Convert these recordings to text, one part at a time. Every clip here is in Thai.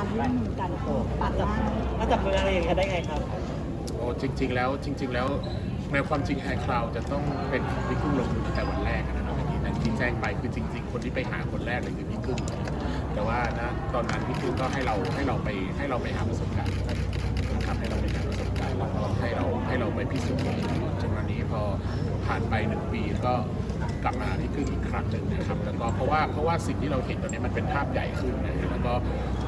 การร่วมมือกันปะจับมาจับมืออะไรอย่างเงี้ยได้ไงครับ โอ้จริง ๆ แล้วจริง ๆ แล้วในความจริงไฮคลาวจะต้องเป็นพี่กึ้งลงทุนแต่วันแรกนะครับอันนี้นั่นที่แจ้งไปคือจริง ๆ คนที่ไปหาคนแรกเลยคือพี่กึ้งแต่ว่านะตอนนั้นพี่กึ้งก็ให้เราให้เราไปให้เราไปหาประสบการณ์นะครับให้เราไปหาประสบการณ์แล้วก็ให้เราให้เราไปพิสูจน์ตัวเองจนวันนี้พอผ่านไปหนึ่งปีก็กลับมาพี่กึ้งอีกครั้งหนึ่งนะครับแล้วก็เพราะว่าเพราะว่าสิ่งที่เราเห็นตอนนี้มันเป็นภาพใหญ่ขึ้นนะแล้วก็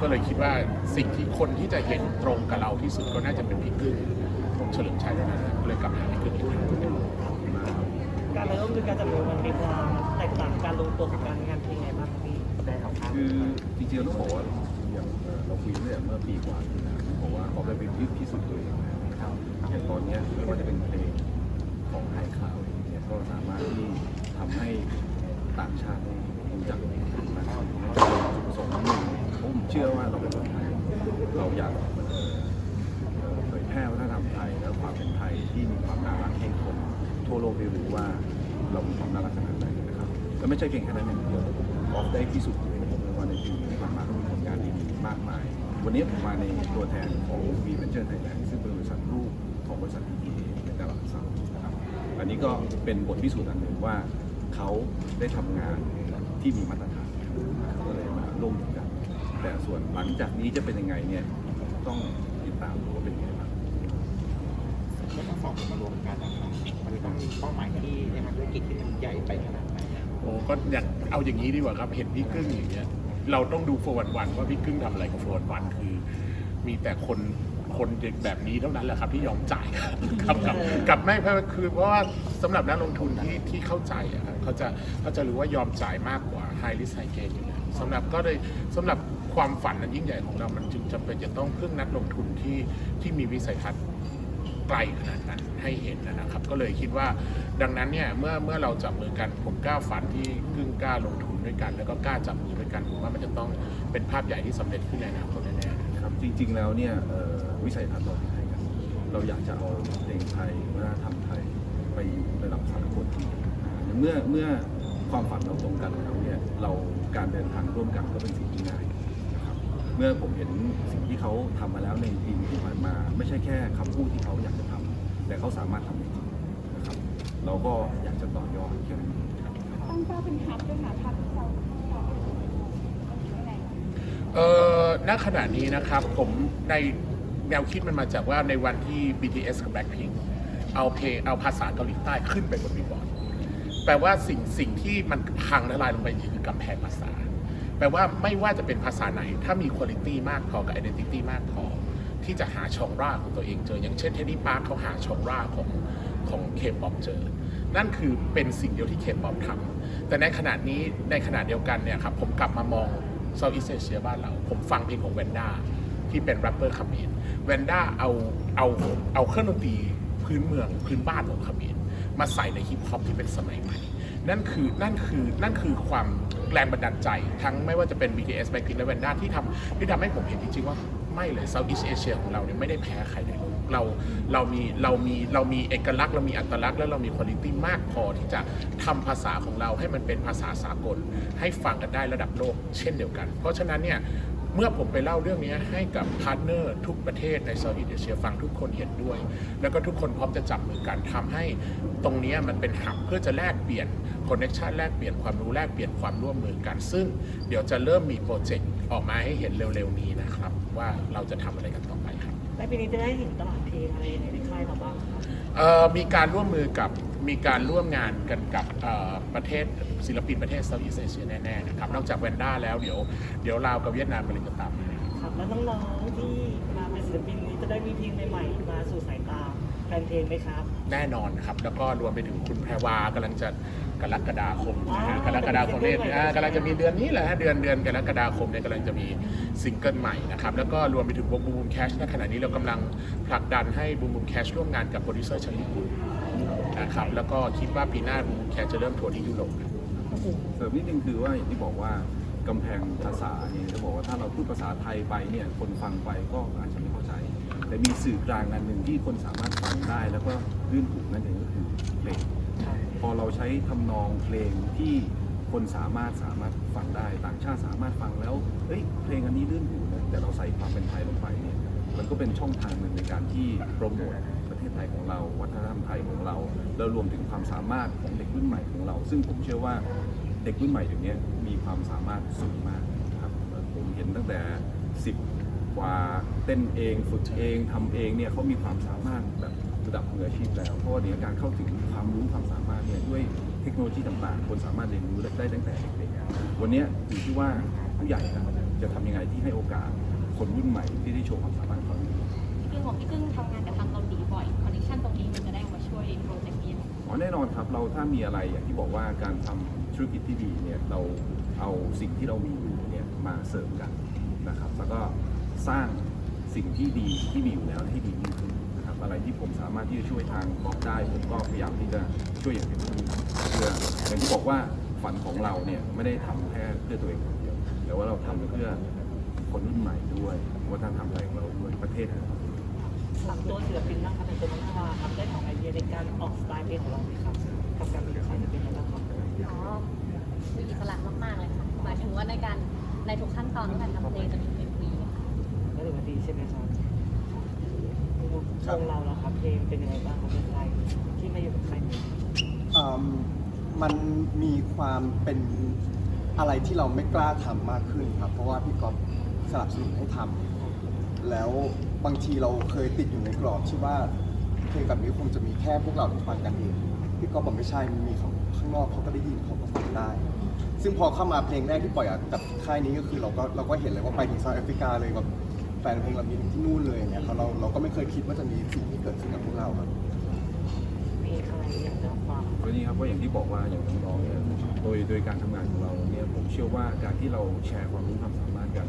ก็เลยคิดว่าสิ่งที่คนที่จะเห็นตรงกับเราที่สุดก็น่าจะเป็นพี่กึ้งผมเฉลิมชัยแล้วนะก็เลยกลับมาให้ขึ้นอีกครั้งหนึ่งการมาร่วมมือการจับมือมันมีความแตกต่างการลงตัวของการงานเป็นยังไงบ้างครับพี่ได้ครับคือจริงๆต้องบอกว่าอย่างเอ่อเราคุยตั้งแต่เมื่อปีกว่าที่แล้วผมบอกว่าเขาได้ไปพิพิสูจน์ตัวเองนะครับอย่างตอนเนี้ยไม่ว่าจะเป็นเพลงของไฮคลาวเนี่ยก็สามารถที่ทำให้ต่างชาติได้รู้จักนะครับสองหนึ่งผม เชื่อว่าเราเป็นคนไทยเราอยากเผยแพร่วัฒนธรรมไทยและความเป็นไทยที่มีความน่ารักให้คนทั่วโลกได้รู้ว่าเรามีความน่ารักขนาดไหนนะครับและไม่ใช่เพียงแค่นั้นอย่างเดียวออฟได้พิสูจน์ตัวเองในวันในปีที่ผ่านมาก็มีผลงานดีๆมากมาย วันนี้ผมมาในตัวแทนของ V Venture Thailand ซึ่งเป็นบริษัทลูกของบริษัท PTA ในตลาดหลักทรัพย์นะครับอันนี้ก็เป็นบทพิสูจน์อันหนึ่งว่าเขาได้ทำงานที่มีมาตรฐานก็เลยมาร่วมกัน แต่ส่วนหลังจากนี้จะเป็นยังไงเนี่ยต้องติดตามดูว่าเป็นยังไงบ้างก็ต้องสองคนมารวมกันนะครับมันต้องมีเป้าหมายที่ในทางธุรกิจที่มันใหญ่ไปขนาดไหนโอ้ก็อยากเอาอย่างนี้ดีกว่าครับ เห็นพี่กึ้งอย่างเงี้ย เราต้องดูโฟร์วันวันว่าพี่กึ้งทำอะไรกับโฟร์วันวันคือ มีแต่คนคนเด็กแบบนี้เท่านั้นแหละครับที่ยอมจ่ายครับกับกับกับไม่เพราะคือเพราะว่าสำหรับนักลงทุนที่ที่เข้าใจอะครับเขาจะเขาจะรู้ว่ายอมจ่ายมากกว่า high risk high gain อยู่แล้วสำหรับก็เลยสำหรับ ความฝันนั้นยิ่งใหญ่ของเรา มันจึงจำเป็นจะต้องพึ่งนักลงทุนที่ที่มีวิสัยทัศน์ไกลขนาดนั้นให้เห็นนะครับ ก็เลยคิดว่าดังนั้นเนี่ยเมื่อเมื่อเราจับมือกันผมกล้าฝันที่กึ่งกล้าลงทุนด้วยกัน แล้วก็กล้าจับมือด้วยกันผมว่ามันจะต้องเป็นภาพใหญ่ที่สำเร็จขึ้นในอนาคตแน่ๆครับจริง ๆ แล้วเนี่ยวิสัยทัศน์เราเป็นไทยกันเราอยากจะเอาเพลงไทยวัฒนธรรมไทยไประดับสากลเมื่อเมื่อความฝันเราตรงกันแล้วเนี่ยเราการเดินทางร่วมกันก็เป็นสิ่งที่ง่าย เมื่อผมเห็นสิ่งที่เขาทำมาแล้วในปีที่ผ่านมา ไม่ใช่แค่คำพูดที่เขาอยากจะทำแต่เขาสามารถทำได้จริงนะครับ เราก็อยากจะต่อยอดแค่นั้นเองครับตั้งเป้าเป็นทับด้วยค่ะทับที่เราเราไม่ไหนเออณขณะนี้นะครับผมในแนวคิดมันมาจากว่าในวันที่ BTS กับ Blackpink เอาเพลงเอาภาษาเกาหลีใต้ขึ้นไปบนบีบอร์ดแปลว่าสิ่งสิ่งที่มันพังละลายลงไปคือกำแพงภาษา แปลว่าไม่ว่าจะเป็นภาษาไหน ถ้ามีคุณ i t y มากพอกับ identity มากพอ ที่จะหาช่องร่าของตัวเองเจอ อย่างเช่นเทดดี้ปาร์คเขาหาช่องร่าของของเคป๊อปเจอ นั่นคือเป็นสิ่งเดียวที่เคป๊อปทำแต่ในขณะนี้ในขณะเดียวกันเนี่ยครับผมกลับมามองเซาท์อีสเอเชียบ้านเรา ผมฟังเพลงของแวนด้าที่เป็นแรปเปอร์ขมรแวนด้าเอาเอาเอาเครื่องดนตรีพื้นเมืองพื้นบ้านของขมรมาใส่ในฮิปฮอปที่เป็นสมัยใหม่ นั่นคือนั่นคือนั่นคือความ แรงบันดาลใจ ทั้งไม่ว่าจะเป็น BTS Blackpink และ Vanda ที่ทำที่ทำให้ผมเห็นจริงๆว่าไม่เลย Southeast Asia ของเราเนี่ยไม่ได้แพ้ใครในโลกเราเรามีเรามีเรามีเอกลักษณ์เรามีอัตลักษณ์และเรามีคุณภาพมากพอที่จะทำภาษาของเราให้มันเป็นภาษาสากล ให้ฟังกันได้ระดับโลกเช่นเดียวกัน เพราะฉะนั้นเนี่ย เมื่อผมไปเล่าเรื่องนี้ให้กับพาร์ทเนอร์ทุกประเทศในเซาท์อีสเอเชียฟังทุกคนเห็นด้วย แล้วก็ทุกคนพร้อมจะจับมือกันทำให้ตรงนี้มันเป็นหับเพื่อจะแลกเปลี่ยนคอนเนคชันแลกเปลี่ยนความรู้แลกเปลี่ยนความร่วมมือกัน ซึ่งเดี๋ยวจะเริ่มมีโปรเจกต์ออกมาให้เห็นเร็วๆนี้นะครับ ว่าเราจะทำอะไรกันต่อ ไปครับในปีนี้จะได้เห็นตลาดเพลงอะไรในค่ายเราบ้างครับเอ่อมีการร่วมมือกับมีการร่วมงานกันกับเอ่อประเทศศิลปินประเทศเซาท์อีสเอเชียแน่ๆนะครับนอกจากแวนด้าแล้วเดี๋ยวเดี๋ยวลาวกับเวียดนามกำลังจะตามมา ครับแล้วน้องๆที่มาเป็นศิลปินนี้จะได้มีเพลงใหม่ๆมาสู่สายตาแฟนเพลงไหมครับ แน่นอนครับ แล้วก็รวมไปถึงคุณแพรวากำลังจะกรกฎาคมนะฮะอ๋อกรกฎาคมเนี่ยจะมีซิงเกิลใหม่อ่ากำลังจะมีเดือนนี้แหละฮะเดือนเดือนกรกฎาคมเนี่ยกำลังจะมีซิงเกิลใหม่นะครับแล้วก็รวมไปถึงวงบูมแคชในขณะนี้เรากำลังผลักดันให้บูมบูมแคชร่วมงานกับโปรดิวเซอร์ชาลีกุลนะครับแล้วก็คิดว่าปีหน้าบูมแคชจะเริ่มทัวร์ที่ยุโรปครับเสริมนิดนึงคือว่าอย่างที่บอกว่ากำแพงภาษาเนี่ยจะบอกว่าถ้าเราพูดภาษาไทยไปเนี่ยคนฟังไปก็อาจจะไม่เข้าใจ แต่มีสื่อกลางอันหนึ่งที่คนสามารถฟังได้แล้วก็ลื่นหูนั่นเองก็คือเพลงพอเราใช้ทำนองเพลงที่คนสามารถสามารถฟังได้ต่างชาติสามารถฟังแล้วเฮ้ยเพลงอันนี้ลื่นหูนะแต่เราใส่ความเป็นไทยลงไปเนี่ยมันก็เป็นช่องทางหนึ่งในการที่โปรโมทประเทศไทยของเรา วัฒนธรรมไทยของเราแล้วรวมถึงความสามารถของเด็กรุ่นใหม่ของเรา ซึ่งผมเชื่อว่าเด็กรุ่นใหม่เดี๋ยวนี้มีความสามารถสูงมากนะครับผมเห็นตั้งแต่ 10 กว่าเต้นเองฝึกเองทำเองเนี่ยเขามีความสามารถแบบระดับมืออาชีพแล้ว เพราะว่าเดี๋ยวการเข้าถึงความรู้ความสามารถเนี่ยด้วยเทคโนโลยีต่างๆ คนสามารถเรียนรู้ได้ตั้งแต่เด็กๆวันเนี้ยอยู่ที่ว่าผู้ใหญ่อะจะทำยังไงที่ให้โอกาสคนรุ่นใหม่ที่ได้โชว์ความสามารถของเขาพี่ของพี่กึ้งทำงานกับทางเกาหลีบ่อยคอนเนคชั่นตรงนี้มันจะได้มาช่วยโปรเจกต์นี้อ๋อแน่นอนครับเราถ้ามีอะไรอย่างที่บอกว่าการทำธุรกิจที่ดีเนี่ยเราเอาสิ่งที่เรามีอยู่เนี่ยมาเสริมกันนะครับแล้วก็ สร้างสิ่งที่ดีที่มีอยู่แล้วให้ดียิ่งขึ้นนะครับอะไรที่ผมสามารถที่จะช่วยทางบอกได้ ผมก็พยายามที่จะช่วยอย่างเต็มที่เพื่ออย่างที่บอกว่าฝันของเราเนี่ยไม่ได้ทำแค่เพื่อตัวเองคนเดียวแต่ว่าเราทำเพื่อคนรุ่นใหม่ด้วยวัฒนธรรมไทยของเราด้วยประเทศของเราหลักตัวศิลปินบ้างครับเป็นตัวน้องนาวาครับได้ของไอเดียในการออกสไตล์เพลงของเราไหมครับกับการเป็นศิลปินของเราครับอ๋อมีอิสระมากๆเลยค่ะหมายถึงว่าในการในทุกขั้นตอนของการทำเพลงจะมีเพล งฟรีค่ะก็เลยมาดีใช่ไหมครับวงเราล่ะครับเพลงเป็นยังไงบ้างครับเป็นใครที่มาอยู่กับใครเนี่ยอืมมันมีความเป็นอะไรที่เราไม่กล้าทำมากขึ้นครับ เพราะว่าพี่ก๊อฟสนับสนุนให้ทำแล้วบางทีเราเคยติดอยู่ในกรอบที่ว่าเพลงแบบนี้คงจะมีแค่พวกเราที่ฟังกันเองพี่ก๊อฟบอกไม่ใช่มันมีข้างข้างนอกเขาก็ได้ยินเขาก็ฟังได้ ซึ่งพอเข้ามาเพลงแรกที่ปล่อยกับค่ายนี้ก็คือเราก็เราก็เห็นเลยว่าไปถึงเซาท์แอฟริกาเลยแบบ แฟนเพลงเรามีถึงที่นู่นเลยเนี่ยเราเราก็ไม่เคยคิดว่าจะมีสิ่งที่เกิดขึ้นกับพวกเราครับมีอะไรอยากจะฟังวันนี้ครับก็อย่างที่บอกว่าอย่างน้องๆเนี่ยโดยโดยการทำงานของเราเนี่ยผมเชื่อว่าการที่เราแชร์ความรู้ความสามารถกัน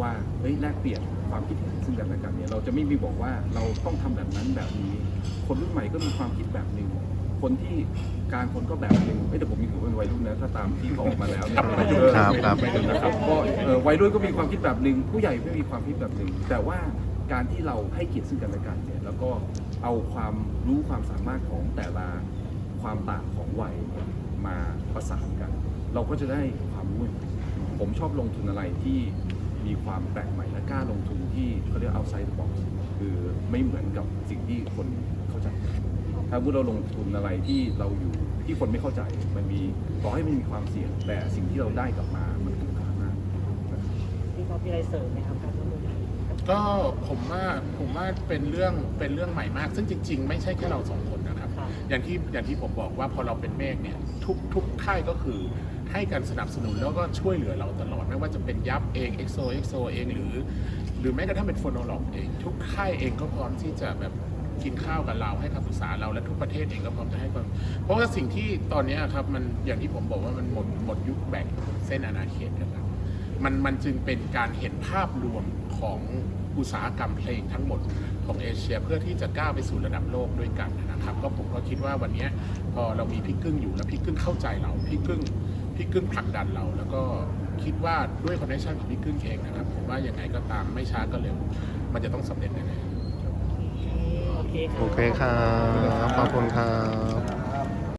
ว่าเฮ้ยแลกเปลี่ยนความคิดเห็นซึ่งกันและกันเนี่ยเราจะไม่มีบอกว่าเราต้องทำแบบนั้นแบบนี้ คนรุ่นใหม่ก็มีความคิดแบบหนึ่ง คนที่กลางคนก็แบบหนึ่งไม่แต่ผมมีถือว่าเป็นวัยรุ่นนะถ้าตามที่เขาออกมาแล้วเนี่ยครับครับไม่ถึงนะครับก็เอ่อวัยรุ่นก็มีความคิดแบบหนึ่งผู้ใหญ่ก็มีความคิดแบบหนึ่งแต่ว่าการที่เราให้เกียรติซึ่งกันและกันเนี่ยแล้วก็เอาความรู้ความสามารถของแต่ละความต่างของวัยเนี่ยมาประสานกัน เราก็จะได้ความรู้ใหม่ๆผมชอบลงทุนอะไรที่มีความแปลกใหม่และกล้าลงทุนที่เขาเรียก outside the box คือไม่เหมือนกับสิ่งที่คนเข้าใจ ถ้าพูดเราลงทุนอะไรที่เราอยู่ที่คนไม่เข้าใจมันมีต่อให้มันมีความเสี่ยง แต่สิ่งที่เราได้กลับมามันคุ้มค่ามากนะครับพี่เขามีอะไรเสริมไหมครับการร่วมมือกันก็ผมว่าผมว่าเป็นเรื่องเป็นเรื่องใหม่มาก ซึ่งจริง ๆ ไม่ใช่แค่เราสองคนนะครับครับ อย่างที่อย่างที่ผมบอกว่าพอเราเป็นเมฆเนี่ยทุกทุกค่ายก็คือให้การสนับสนุนแล้วก็ช่วยเหลือเราตลอด ไม่ว่าจะเป็นยับเอง EXO EXO เองหรือ หรือแม้กระทั่งเป็นโฟโนโลกเอง ทุกค่ายเองก็พร้อมที่จะแบบ กินข้าวกับเราให้คำปรึกษาเราและทุกประเทศเองก็พร้อมจะให้ความเพราะว่าสิ่งที่ตอนนี้ครับมันอย่างที่ผมบอกว่ามันหมดหมดยุคแบ่งเส้นอาณาเขตกันแล้วมันมันจึงเป็นการเห็นภาพรวมของอุตสาหกรรมเพลงทั้งหมดของเอเชียเพื่อที่จะก้าวไปสู่ระดับโลกด้วยกันนะครับ ก็ผมก็คิดว่าวันนี้พอเรามีพี่กึ้งอยู่แล้วพี่กึ้งเข้าใจเราพี่กึ้งพี่กึ้งผลักดันเรา แล้วก็คิดว่าด้วยคอนเนคชั่นของพี่กึ้งเองนะครับผมว่ายังไงก็ตามไม่ช้าก็เร็วมันจะต้องสำเร็จแน่ๆ โอเคครับขอบคุณครับ